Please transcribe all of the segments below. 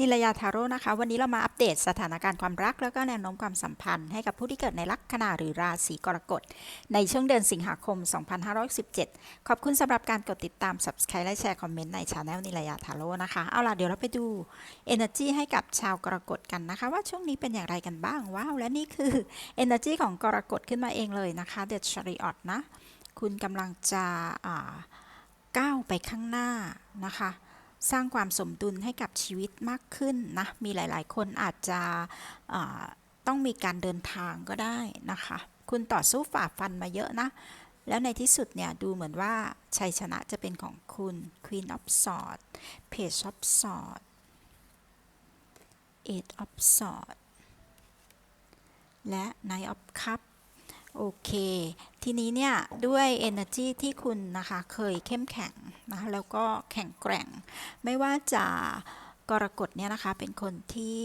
นิลยาทาโร่นะคะ วันนี้เรามาอัปเดตสถานการณ์ความรัก แล้วก็แนวโน้มความสัมพันธ์ให้กับผู้ที่เกิดในลัคนาหรือราศีกรกฎ ในช่วงเดือนสิงหาคม 2517 ขอบคุณสำหรับการกดติดตาม Subscribe และแชร์คอมเมนต์ในช anel นิลยาทาโร่นะคะ เอาล่ะ เดี๋ยวเราไปดู Energy ให้กับชาวกรกฎกันนะคะ ว่าช่วงนี้เป็นอย่างไรกันบ้างว้าว และนี่คือ Energy ของกรกฎขึ้นมาเองเลยนะคะ The Chariot นะ คุณกำลังจะก้าวไปข้างหน้านะคะ สร้างความสมดุลให้กับชีวิตมากขึ้นนะ มีหลาย ๆ คนอาจจะต้องมีการเดินทางก็ได้นะคะ คุณต่อสู้ฝ่าฟันมาเยอะนะ แล้วในที่สุดเนี่ย ดูเหมือนว่าชัยชนะจะเป็นของคุณ Queen of Swords Page of Swords Eight of Swords และ Knight of Cups โอเค ทีนี้เนี่ยด้วย energy ที่คุณนะคะเคยเข้มแข็งนะแล้วก็แข็งแกร่ง ไม่ว่าจะกรกฎเนี่ยนะคะเป็นคนที่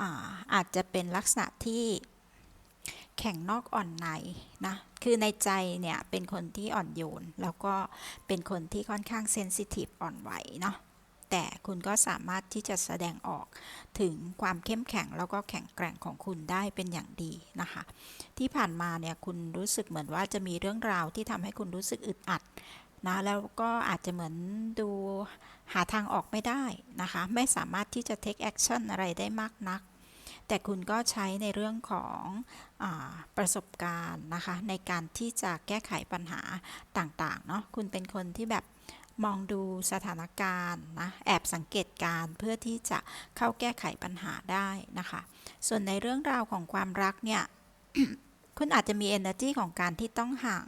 อาอาจจะเป็นลักษณะที่แข็งนอกอ่อนในนะคือในใจเนี่ยเป็นคนที่อ่อนโยน แล้วก็เป็นคนที่ค่อนข้างเซนซิทีฟอ่อนไหวเนาะ แต่คุณก็สามารถที่จะแสดงออกถึงความเข้มแข็งแล้วก็แข็งแกร่งของคุณได้เป็นอย่างดีนะคะ ที่ผ่านมาเนี่ยคุณรู้สึกเหมือนว่าจะมีเรื่องราวที่ทำให้คุณรู้สึกอึดอัดนะแล้วก็อาจจะเหมือนดูหาทางออกไม่ได้นะคะ ไม่สามารถที่จะ take action อะไรได้มากนัก แต่คุณก็ใช้ในเรื่องของอประสบการณ์นะคะ ในการที่จะแก้ไขปัญหาต่าง ๆ เนาะคุณเป็นคนที่แบบ มองดูสถานการณ์นะแอบสังเกตการเพื่อที่จะเข้าแก้ไขปัญหาได้นะคะ ส่วนในเรื่องราวของความรักเนี่ยคุณอาจจะมี energy ของการที่ต้องห่าง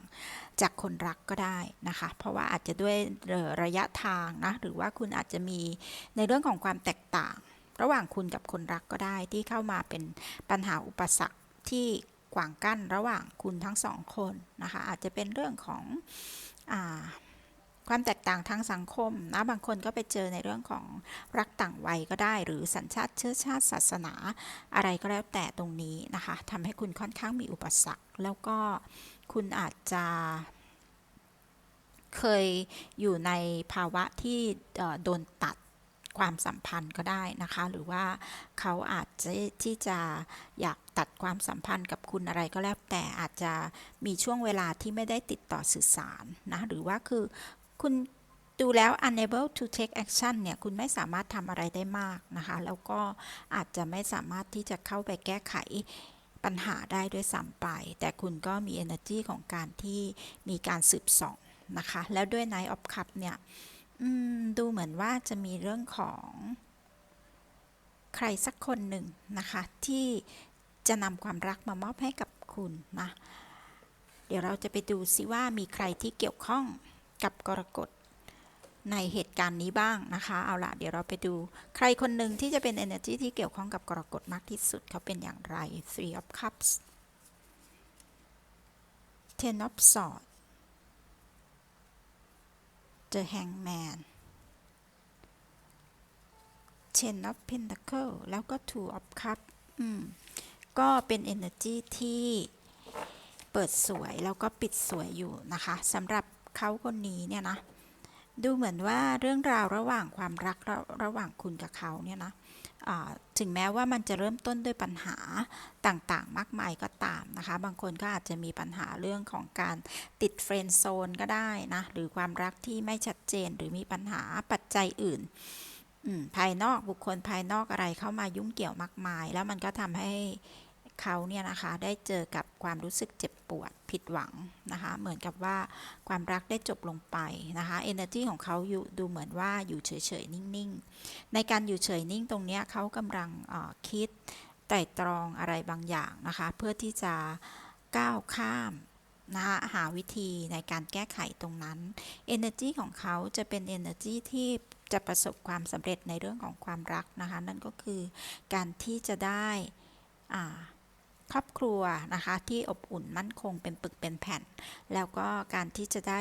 จากคนรักก็ได้นะคะ เพราะว่าอาจจะด้วยระยะทางนะ หรือว่าคุณอาจจะมีในเรื่องของความแตกต่าง ระหว่างคุณกับคนรักก็ได้ที่เข้ามาเป็นปัญหาอุปสรรคที่ขวางกั้นระหว่างคุณทั้งสองคนนะคะ อาจจะเป็นเรื่องของอา ความแตกต่างทางสังคมนะบางคนก็ไปเจอในเรื่องของรักต่างวัยก็ได้ หรือสัญชาติเชื้อชาติศาสนา อะไรก็แล้วแต่ตรงนี้นะคะทำให้คุณค่อนข้างมีอุปสรรค แล้วก็คุณอาจจะเคยอยู่ในภาวะที่โดนตัดความสัมพันธ์ก็ได้นะคะ หรือว่าเขาอาจจะที่จะอยากตัดความสัมพันธ์กับคุณอะไรก็แล้วแต่อาจจะมีช่วงเวลาที่ไม่ได้ติดต่อสื่อสารนะหรือว่าคือ คุณดูแล้ว unable to take action เนี่ย คุณไม่สามารถทำอะไรได้มากนะคะ แล้วก็อาจจะไม่สามารถที่จะเข้าไปแก้ไขปัญหาได้ด้วยซ้ำไป แต่คุณก็มี energy ของการที่มีการสืบส่องนะคะ แล้วด้วย Night of Cup เนี่ยดูเหมือนว่าจะมีเรื่องของใครสักคนหนึ่งนะคะ ที่จะนำความรักมามอบให้กับคุณนะ เดี๋ยวเราจะไปดูซิว่ามีใครที่เกี่ยวข้อง กับกรกฎในเหตุการณ์นี้บ้างนะคะ เอาล่ะเดี๋ยวเราไปดู ใครคนหนึ่งที่จะเป็น energy ที่เกี่ยวข้องกับกรกฎมากที่สุดเขาเป็นอย่างไร three of cups ten of swords the hangman ten of pentacle แล้วก็ two of cups อืม ก็เป็น energy ที่เปิดสวยแล้วก็ปิดสวยอยู่นะคะสำหรับ เขาคนนี้เนี่ยนะดูเหมือนว่าเรื่องราวระหว่างความรักระระหว่างคุณกับเขาเนี่ยนะถึงแม้ว่ามันจะเริ่มต้นด้วยปัญหาต่างๆ มากมายก็ตามนะคะ บางคนก็อาจจะมีปัญหาเรื่องของการติดเฟรนด์โซนก็ได้นะ หรือความรักที่ไม่ชัดเจนหรือมีปัญหาปัจจัยอื่น ภายนอกบุคคลภายนอกอะไรเข้ามายุ่งเกี่ยวมากมาย แล้วมันก็ทำให้ เขาเนี่ยนะคะได้เจอกับความรู้สึกเจ็บปวดผิดหวังนะคะเหมือนกับว่าความรักได้จบลงไปนะคะ energy ของเขาอยู่ดูเหมือนว่าอยู่เฉยๆ นิ่งๆ ในการอยู่เฉยนิ่งตรงนี้เขากำลังคิดไตร่ตรองอะไรบางอย่างนะคะ เพื่อที่จะก้าวข้ามนะคะหาวิธีในการแก้ไขตรงนั้น energy ของเขาจะเป็น energy ที่จะประสบความสำเร็จในเรื่องของความรักนะคะ นั่นก็คือการที่จะได้อ่า ครอบครัวนะคะที่อบอุ่นมั่นคงเป็นปึกเป็นแผ่น แล้วก็การที่จะได้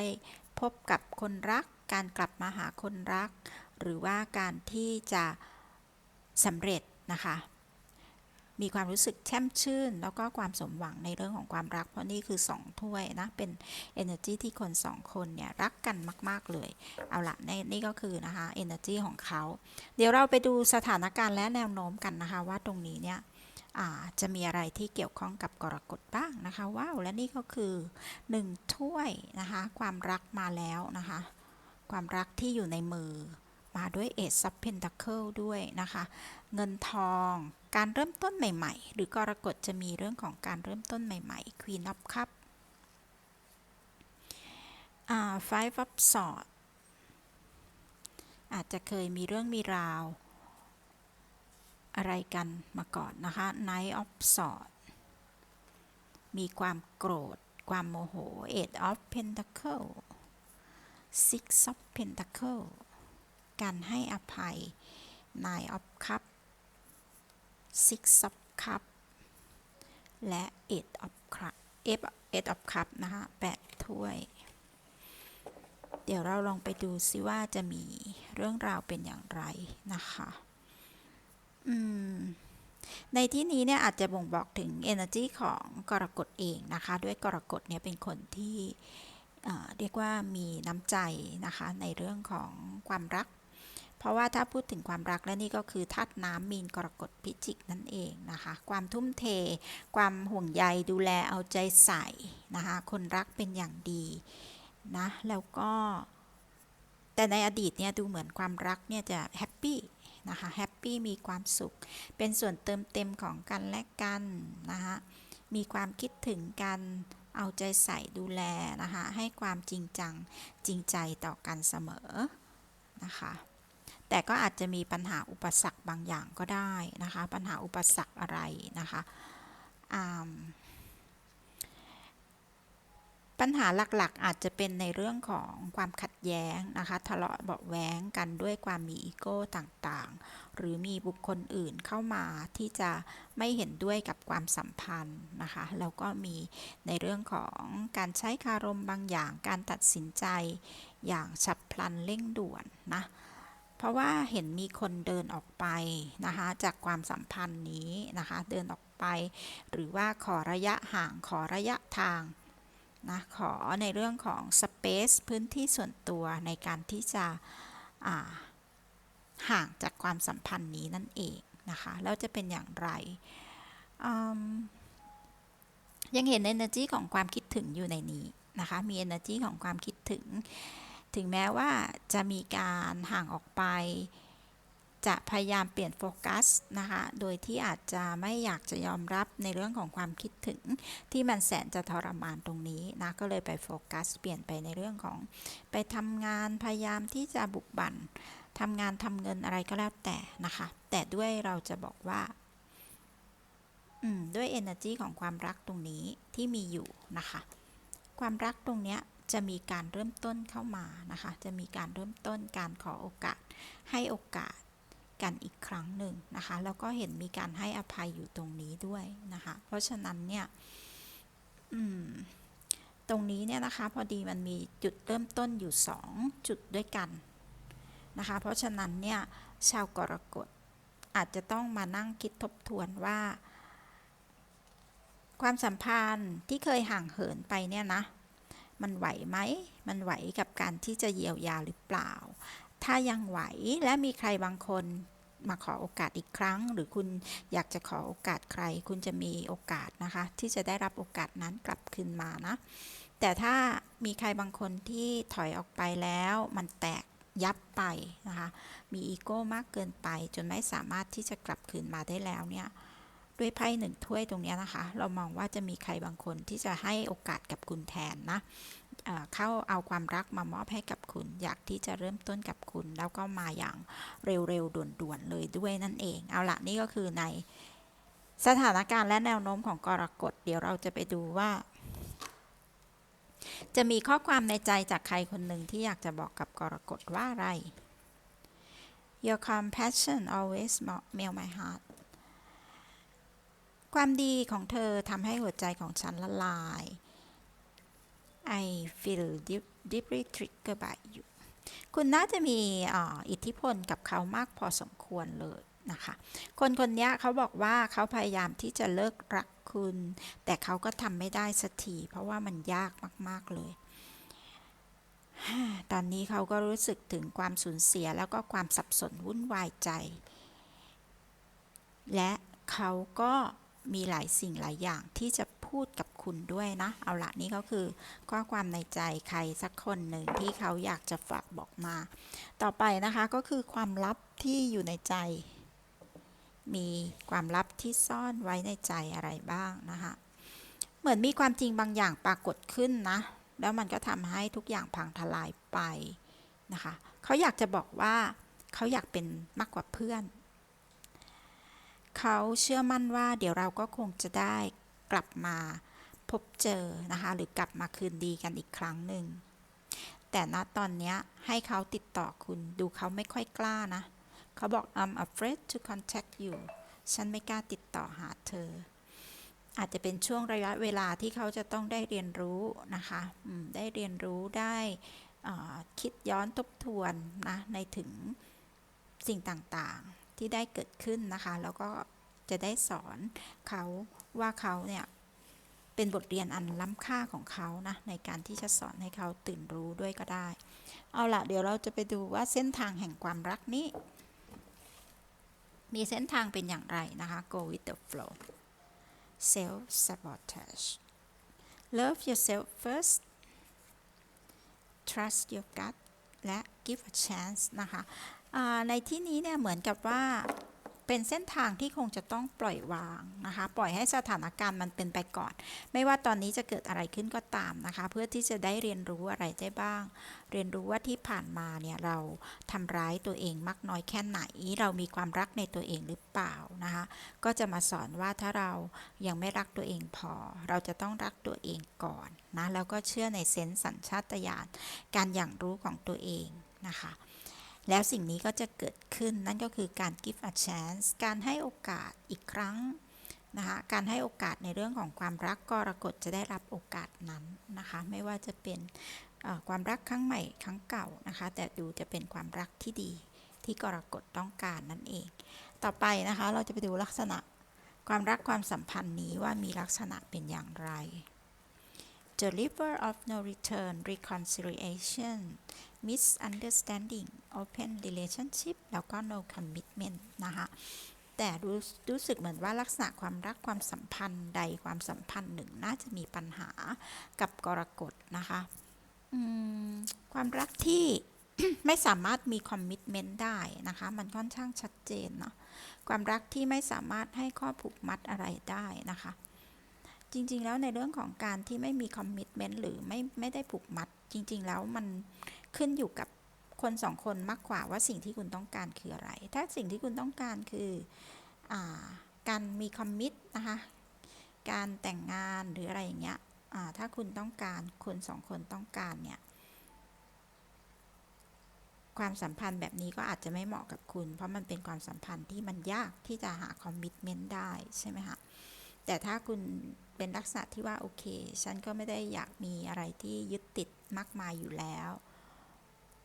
พบกับคนรัก การกลับมาหาคนรัก หรือว่าการที่จะสำเร็จนะคะ มีความรู้สึกแช่มชื่น แล้วก็ความสมหวังในเรื่องของความรัก เพราะนี่คือ 2 ถ้วยนะ เป็น energy ที่คน 2 คนเนี่ยรักกันมาก ๆ เลย เอาละในนี่ก็คือนะคะ energy ของเขา เดี๋ยวเราไปดูสถานการณ์และแนวโน้มกันนะคะว่าตรงนี้เนี่ย จะมีอะไรที่เกี่ยวข้องกับกรกฎบ้างนะคะว้าวและนี่ก็คือ 1 ถ้วยนะคะความรักมาแล้วนะคะความรักที่อยู่ในมือมาด้วย Ace of Pentacle ด้วยนะคะ เงินทอง การเริ่มต้นใหม่ ๆ หรือกรกฎจะมีเรื่องของการเริ่มต้นใหม่ๆ Queen of Cup อ่า Five of Swords อาจจะเคยมีเรื่องมีราว อะไรกันมาก่อนนะคะ Knight of Swords มีความโกรธ ความโมโห Eight of Pentacle Six of Pentacle การให้อภัย Nine of Cup Six of Cup และ Eight of Cup Eight of Cup นะคะแปดถ้วย เดี๋ยวเราลองไปดูซิว่าจะมีเรื่องราวเป็นอย่างไรนะคะ อืม ในที่นี้เนี่ยอาจจะบ่งบอกถึง energy ของกรกฎเองนะคะ ด้วยกรกฎเนี่ยเป็นคนที่เอ่อเรียกว่ามีน้ำใจนะคะ ในเรื่องของความรัก เพราะว่าถ้าพูดถึงความรักและนี่ก็คือธาตุน้ำมีนกรกฎพิจิกนั่นเองนะคะ ความทุ่มเท ความห่วงใยดูแลเอาใจใส่นะคะ คนรักเป็นอย่างดีนะ แล้วก็ แต่ในอดีตเนี่ยดูเหมือนความรักเนี่ยจะแฮปปี้ นะคะแฮปปี้มีความสุข เป็นส่วนเติมเต็มของกันและกันนะคะมีความคิดถึงกันเอาใจใส่ดูแลนะคะ ให้ความจริงจังจริงใจต่อกันเสมอนะคะ แต่ก็อาจจะมีปัญหาอุปสรรคบางอย่างก็ได้นะคะ ปัญหาอุปสรรคอะไรนะคะอ่า ปัญหาหลักๆ อาจจะเป็นในเรื่องของความขัดแย้งนะคะทะเลาะเบาะแว้งกันด้วยความมีอีโก้ต่างๆ หรือมีบุคคลอื่นเข้ามาที่จะไม่เห็นด้วยกับความสัมพันธ์นะคะ แล้วก็มีในเรื่องของการใช้คารมบางอย่าง การตัดสินใจอย่างฉับพลันเร่งด่วนนะเพราะว่าเห็นมีคนเดินออกไปนะคะจากความสัมพันธ์นี้นะคะ เดินออกไป หรือว่าขอระยะห่างขอระยะทาง นะขอในเรื่องของ Space พื้นที่ส่วนตัวในการที่จะห่างจากความสัมพันธ์นี้นั่นเองนะคะแล้วจะเป็นอย่างไร ยังเห็น energy ของความคิดถึงอยู่ในนี้นะคะมี energy ของความคิดถึง ถึงแม้ว่าจะมีการห่างออกไป จะพยายามเปลี่ยนโฟกัสนะคะ โดยที่อาจจะไม่อยากจะยอมรับในเรื่องของความคิดถึงที่มันแสนจะทรมานตรงนี้นะ ก็เลยไปโฟกัส เปลี่ยนไปในเรื่องของ ไปทำงานพยายามที่จะบุกบั่นทำงานทำเงินอะไรก็แล้วแต่นะคะ แต่ด้วยเราจะบอกว่าด้วย energy ของความรักตรงนี้ที่มีอยู่นะคะ ความรักตรงนี้จะมีการเริ่มต้นเข้ามานะคะ จะมีการเริ่มต้นการขอโอกาส ให้โอกาส กันอีกครั้งหนึ่งนะคะ แล้วก็เห็นมีการให้อภัยอยู่ตรงนี้ด้วยนะคะ เพราะฉะนั้นเนี่ยตรงนี้เนี่ยนะคะ พอดีมันมีจุดเริ่มต้นอยู่ 2 จุดด้วยกันนะคะ เพราะฉะนั้นเนี่ยชาวกรกฎอาจจะต้องมานั่งคิดทบทวนว่า ความสัมพันธ์ที่เคยห่างเหินไปเนี่ยนะ มันไหวไหม มันไหวกับการที่จะเยียวยาหรือเปล่า ถ้ายังไหวและมีใครบางคนมาขอโอกาสอีกครั้ง หรือคุณอยากจะขอโอกาสใคร คุณจะมีโอกาสนะคะ ที่จะได้รับโอกาสนั้นกลับคืนมานะ แต่ถ้ามีใครบางคนที่ถอยออกไปแล้วมันแตกยับไปนะคะ มีอีโก้มากเกินไป จนไม่สามารถที่จะกลับคืนมาได้แล้วเนี่ย ด้วยไพ่หนึ่งถ้วยตรงนี้นะคะ เรามองว่าจะมีใครบางคนที่จะให้โอกาสกับคุณแทนนะเข้าเอาความรักมามอบให้กับคุณ อยากที่จะเริ่มต้นกับคุณ แล้วก็มาอย่างเร็วๆด่วนๆเลยด้วยนั่นเอง เอาละนี่ก็คือในสถานการณ์และแนวโน้มของกรกฎเดี๋ยวเราจะไปดูว่า จะมีข้อความในใจจากใครคนหนึ่งที่อยากจะบอกกับกรกฎว่าอะไร Your compassion always melt my heart ความดีของเธอทำให้หัวใจของฉันละลาย I feel deeply triggered by you คุณน่าจะมีอิทธิพลกับเขามากพอสมควรเลยนะคะ คนคนนี้เขาบอกว่าเขาพยายามที่จะเลิกรักคุณ แต่เขาก็ทำไม่ได้สักทีเพราะว่ามันยากมาก ๆ เลย ตอนนี้เขาก็รู้สึกถึงความสูญเสียแล้วก็ความสับสนวุ่นวายใจ และเขาก็ มีหลายสิ่งหลายอย่างที่จะพูดกับคุณด้วยนะ เอาละนี่ก็คือข้อความในใจใครสักคนหนึ่งที่เขาอยากจะฝากบอกมา ต่อไปนะคะก็คือความลับที่อยู่ในใจ มีความลับที่ซ่อนไว้ในใจอะไรบ้างนะคะเหมือนมีความจริงบางอย่างปรากฏขึ้นนะ แล้วมันก็ทำให้ทุกอย่างพังทลายไปนะคะ เขาอยากจะบอกว่าเขาอยากเป็นมากกว่าเพื่อน เขาเชื่อมั่นว่าเดี๋ยวเราก็คงจะได้กลับมาพบเจอนะคะหรือกลับมาคืนดีกันอีกครั้งหนึ่ง แต่ณตอนนี้ให้เขาติดต่อคุณดูเขาไม่ค่อยกล้านะ เขาบอก I'm afraid to contact you ฉันไม่กล้าติดต่อหาเธอ อาจจะเป็นช่วงระยะเวลาที่เขาจะต้องได้เรียนรู้นะคะได้เรียนรู้ได้คิดย้อนทบทวนนะในถึงสิ่งต่างๆ ที่ได้เกิดขึ้นนะคะ แล้วก็จะได้สอนเขาว่าเขาเนี่ยเป็นบทเรียนอันล้ำค่าของเขานะในการที่จะสอนให้เขาตื่นรู้ด้วยก็ได้ เอาละเดี๋ยวเราจะไปดูว่าเส้นทางแห่งความรักนี้ มีเส้นทางเป็นอย่างไรนะคะ go with the flow self sabotage love yourself first trust your gut และ give a chance นะคะ ในที่นี้เนี่ยเหมือนกับว่าเป็นเส้นทางที่คงจะต้องปล่อยวางนะคะ ปล่อยให้สถานการณ์มันเป็นไปก่อน ไม่ว่าตอนนี้จะเกิดอะไรขึ้นก็ตามนะคะ เพื่อที่จะได้เรียนรู้อะไรได้บ้าง เรียนรู้ว่าที่ผ่านมาเนี่ยเราทำร้ายตัวเองมากน้อยแค่ไหน เรามีความรักในตัวเองหรือเปล่านะคะ ก็จะมาสอนว่าถ้าเรายังไม่รักตัวเองพอ เราจะต้องรักตัวเองก่อนนะ แล้วก็เชื่อในเซนส์สัญชาตญาณการอย่างรู้ของตัวเองนะคะ แล้วสิ่งนี้ก็จะเกิดขึ้นนั่นก็คือการ give a chance การให้โอกาสอีกครั้งนะคะการให้โอกาสในเรื่องของความรักกรกฎจะได้รับโอกาสนั้นนะคะไม่ว่าจะเป็นความรักครั้งใหม่ครั้งเก่านะคะแต่ดูจะเป็นความรักที่ดีที่กรกฎต้องการนั่นเอง ต่อไปนะคะเราจะไปดูลักษณะความรักความสัมพันธ์นี้ว่ามีลักษณะเป็นอย่างไร The river of no return reconciliation misunderstanding open relationship แล้วก็ no commitment นะคะแต่รู้รู้สึกเหมือนว่าลักษณะความรักความสัมพันธ์ใดความสัมพันธ์หนึ่งน่าจะมีปัญหากับกรกฎนะคะความรักที่ไม่สามารถมีคอมมิ t เมนต์ได้นะคะ มันค่อนข้างชัดเจนเนาะความรักที่ไม่สามารถให้ข้อผูกมัดอะไรได้นะคะ จริง ๆ แล้วในเรื่องของการที่ไม่มีคอมมิ t เมนต์หรือไม่ไม่ได้ผูกมัด จริง ๆ แล้วมันขึ้นอยู่กับคนสองคนมากกว่าว่าสิ่งที่คุณต้องการคืออะไร ถ้าสิ่งที่คุณต้องการคืออการมีคอมมิตนะคะ การแต่งงานหรืออะไรอย่างเงี้ยถ้าคุณต้องการคนสองคนต้องการเนี่ยความสัมพันธ์แบบนี้ก็อาจจะไม่เหมาะกับคุณ เพราะมันเป็นความสัมพันธ์ที่มันยากที่จะหาคอมมิตเมนต์ได้ใช่ไหมคะแต่ถ้าคุณ เป็นลักษณะที่ว่าโอเค ฉันก็ไม่ได้อยากมีอะไรที่ยึดติดมากมายอยู่แล้ว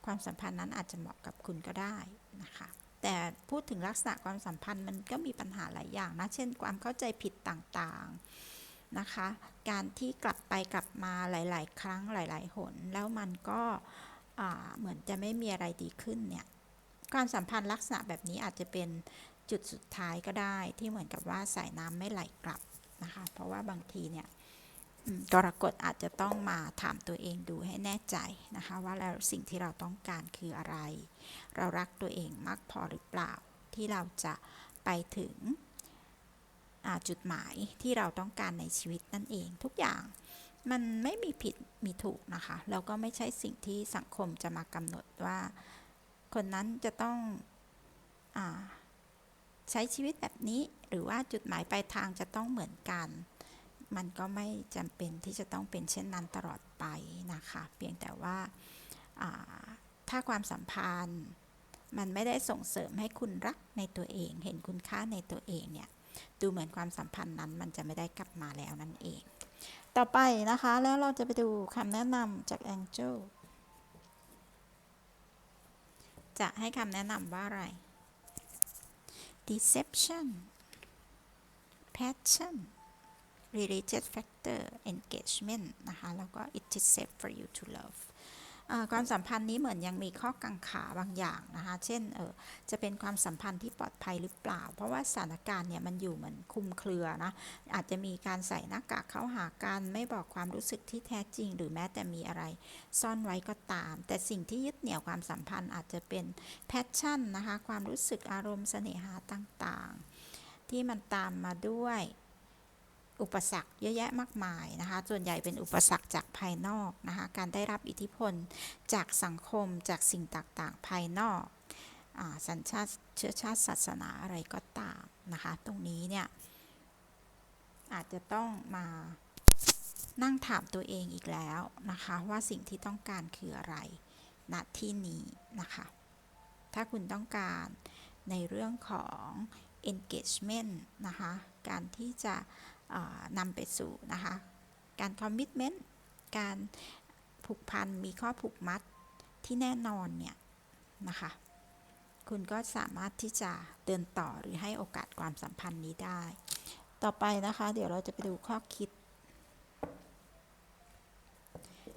ความสัมพันธ์นั้นอาจจะเหมาะกับคุณก็ได้นะคะ แต่พูดถึงลักษณะความสัมพันธ์มันก็มีปัญหาหลายอย่างนะ เช่น ความเข้าใจผิดต่างๆนะคะ การที่กลับไปกลับมาหลาย ๆ ครั้งหลาย ๆ หน แล้วมันก็เหมือนจะไม่มีอะไรดีขึ้นเนี่ย ความสัมพันธ์ลักษณะแบบนี้อาจจะเป็นจุดสุดท้ายก็ได้ที่เหมือนกับว่าสายน้ำไม่ไหลกลับ นะคะ เพราะว่าบางทีเนี่ยกรกฎอาจจะต้องมาถามตัวเองดูให้แน่ใจนะคะว่าแล้วสิ่งที่เราต้องการคืออะไร เรารักตัวเองมากพอหรือเปล่า ที่เราจะไปถึงจุดหมายที่เราต้องการในชีวิตนั่นเองทุกอย่างมันไม่มีผิดมีถูกนะคะ แล้วก็ไม่ใช่สิ่งที่สังคมจะมากำหนดว่า คนนั้นจะต้องอา ใช้ชีวิตแบบนี้หรือว่าจุดหมายปลายทางจะต้องเหมือนกัน มันก็ไม่จำเป็นที่จะต้องเป็นเช่นนั้นตลอดไปนะคะ เพียงแต่ว่าถ้าความสัมพันธ์มันไม่ได้ส่งเสริมให้คุณรักในตัวเอง เห็นคุณค่าในตัวเองเนี่ยดูเหมือนความสัมพันธ์นั้นมันจะไม่ได้กลับมาแล้วนั่นเอง ต่อไปนะคะแล้วเราจะไปดูคำแนะนำจาก Angel จะให้คำแนะนำว่าอะไร deception passion religious factor engagement นะคะ แล้วก็ it is safe for you to love อ่า ความสัมพันธ์นี้เหมือนยังมีข้อกังขาบางอย่างนะคะ เช่นเออจะเป็นความสัมพันธ์ที่ปลอดภัยหรือเปล่า เพราะว่าสถานการณ์เนี่ยมันอยู่เหมือนคุมเครือนะอาจจะมีการใส่หน้ากากเข้าหากันไม่บอกความรู้สึกที่แท้จริง หรือแม้แต่มีอะไรซ่อนไว้ก็ตาม แต่สิ่งที่ยึดเหนี่ยวความสัมพันธ์อาจจะเป็นแพชชั่นนะคะความรู้สึกอารมณ์เสน่หาต่างๆ ที่มันตามมาด้วย อุปสรรคเยอะแยะมากมายนะคะ ส่วนใหญ่เป็นอุปสรรคจากภายนอกนะคะ การได้รับอิทธิพลจากสังคมจากสิ่งต่างๆ ภายนอกอสัญชาติเชื้อชาติศาสนาอะไรก็ตามนะคะ ตรงนี้เนี่ยอาจจะต้องมานั่งถามตัวเองอีกแล้วนะคะว่าสิ่งที่ต้องการคืออะไรณที่นี้นะคะ ถ้าคุณต้องการในเรื่องของ engagement นะคะ การที่จะ นำไปสู่นะคะการ commitment การผูกพันมีข้อผูกมัดที่แน่นอนเนี่ยนะคะคุณก็สามารถที่จะเดินต่อหรือให้โอกาสความสัมพันธ์นี้ได้ ต่อไปนะคะ เดี๋ยวเราจะไปดูข้อคิด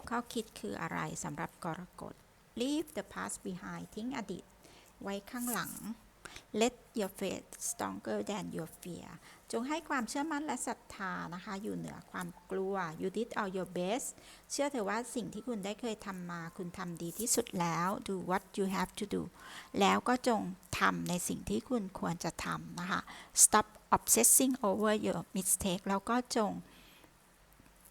ข้อคิดคืออะไรสำหรับกรกฎ leave the past behind ทิ้งอดีต ไว้ข้างหลัง let your faith stronger than your fear จงให้ความเชื่อมั่นและศรัทธานะคะ อยู่เหนือความกลัว you did all your best เชื่อเถอะว่าสิ่งที่คุณได้เคยทำมา คุณทำดีที่สุดแล้ว do what you have to do แล้วก็จงทำในสิ่งที่คุณควรจะทำนะคะ stop obsessing over your mistake แล้วก็จง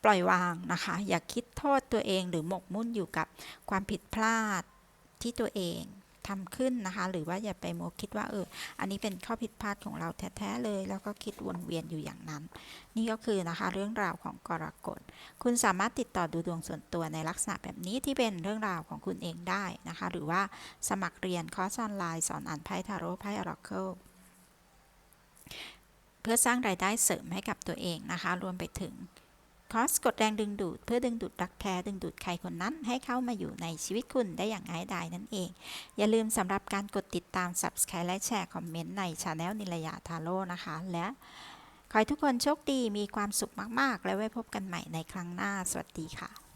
ปล่อยวางนะคะ อย่าคิดโทษตัวเองหรือหมกมุ่นอยู่กับความผิดพลาดที่ตัวเอง ทำขึ้นนะคะ หรือว่าอย่าไปโมคิดว่าเออ อันนี้เป็นข้อผิดพลาดของเราแท้ๆเลย แล้วก็คิดวนเวียนอยู่อย่างนั้น นี่ก็คือนะคะเรื่องราวของกรกฎ คุณสามารถติดต่อดูดวงส่วนตัวในลักษณะแบบนี้ที่เป็นเรื่องราวของคุณเองได้นะคะ หรือว่าสมัครเรียนคอร์สออนไลน์สอนอ่านไพ่ทาโร่ไพ่ออราเคิลเพื่อสร้างรายได้เสริมให้กับตัวเองนะคะ รวมไปถึง คอสกดแรงดึงดูด เพื่อดึงดูดรักแท้ดึงดูดใครคนนั้นให้เข้ามาอยู่ในชีวิตคุณได้อย่างง่ายดายนั่นเอง อย่าลืมสำหรับการกดติดตาม Subscribe และแชร์คอมเมนต์ในช anel นิลยาทาโร่นะคะ และขอให้ทุกคนโชคดีมีความสุขมาก ๆ และไว้พบกันใหม่ในครั้งหน้า สวัสดีค่ะ